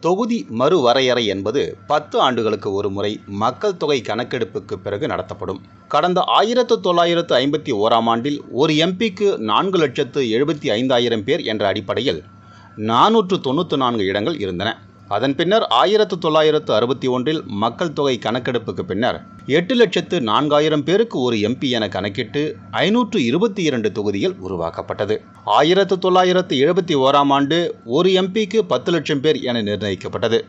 தொகுதி மறுவரையறை என்பது பத்து ஆண்டுகளுக்கு ஒரு முறை மக்கள் தொகை கணக்கெடுப்புக்கு பிறகு நடத்தப்படும். கடந்த ஆயிரத்து தொள்ளாயிரத்து ஐம்பத்தி ஓராம் ஆண்டில் ஒரு எம்பிக்கு நான்கு லட்சத்து எழுபத்தி ஐந்தாயிரம் பேர் என்ற அடிப்படையில் நானூற்று தொண்ணூற்று நான்கு இடங்கள் இருந்தன. அதன் பின்னர் ஆயிரத்து தொள்ளாயிரத்து அறுபத்தி ஒன்றில் மக்கள் தொகை கணக்கெடுப்புக்கு பின்னர் எட்டு லட்சத்து நான்காயிரம் பேருக்கு ஒரு எம்பி என கணக்கிட்டு ஐநூற்று இருபத்தி இரண்டு தொகுதிகள் உருவாக்கப்பட்டது. ஆயிரத்து தொள்ளாயிரத்து எழுபத்தி ஓராம் ஆண்டு ஒரு எம்பிக்கு பத்து லட்சம் பேர் என நிர்ணயிக்கப்பட்டது.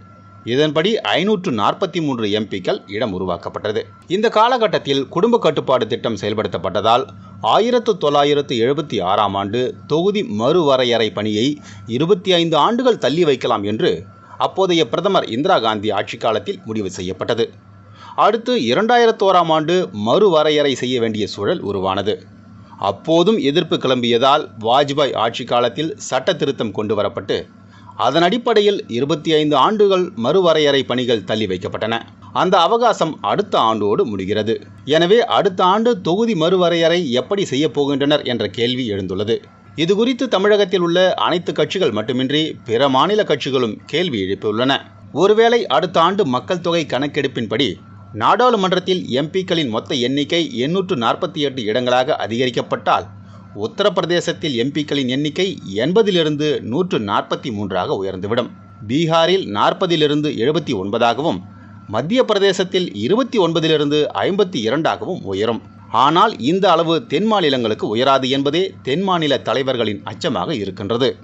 இதன்படி ஐநூற்று நாற்பத்தி மூன்று எம்பிக்கள் இடம் உருவாக்கப்பட்டது. இந்த காலகட்டத்தில் குடும்ப கட்டுப்பாடு திட்டம் செயல்படுத்தப்பட்டதால் ஆயிரத்து தொள்ளாயிரத்து எழுபத்தி ஆறாம் ஆண்டு தொகுதி மறுவரையறை பணியை இருபத்தி ஐந்து ஆண்டுகள் தள்ளி வைக்கலாம் என்று அப்போதைய பிரதமர் இந்திரா காந்தி ஆட்சி காலத்தில் முடிவு செய்யப்பட்டது. அடுத்து இரண்டாயிரத்தோராம் ஆண்டு மறுவரையறை செய்ய வேண்டிய சூழல் உருவானது. அப்போதும் எதிர்ப்பு கிளம்பியதால் வாஜ்பாய் ஆட்சி காலத்தில் சட்ட திருத்தம் கொண்டு வரப்பட்டு அதன் அடிப்படையில் இருபத்தி ஐந்து ஆண்டுகள் மறுவரையறை பணிகள் தள்ளி வைக்கப்பட்டன. அந்த அவகாசம் அடுத்த ஆண்டோடு முடிகிறது. எனவே அடுத்த ஆண்டு தொகுதி மறுவரையறை எப்படி செய்யப் போகின்றனர் என்ற கேள்வி எழுந்துள்ளது. இதுகுறித்து தமிழகத்தில் உள்ள அனைத்து கட்சிகள் மட்டுமின்றி பிற மாநில கட்சிகளும் கேள்வி எழுப்பியுள்ளன. ஒருவேளை அடுத்த ஆண்டு மக்கள் தொகை கணக்கெடுப்பின்படி நாடாளுமன்றத்தில் எம்பிக்களின் மொத்த எண்ணிக்கை எண்ணூற்று நாற்பத்தி எட்டு இடங்களாக அதிகரிக்கப்பட்டால் உத்தரப்பிரதேசத்தில் எம்பிக்களின் எண்ணிக்கை எண்பதிலிருந்து நூற்று நாற்பத்தி மூன்றாக உயர்ந்துவிடும். பீகாரில் நாற்பதிலிருந்து எழுபத்தி ஒன்பதாகவும் மத்திய பிரதேசத்தில் இருபத்தி ஒன்பதிலிருந்து ஐம்பத்தி இரண்டாகவும் உயரும். ஆனால் இந்த அளவு தென் மாநிலங்களுக்கு உயராது என்பதே தென் மாநில தலைவர்களின் அச்சமாக இருக்கின்றது.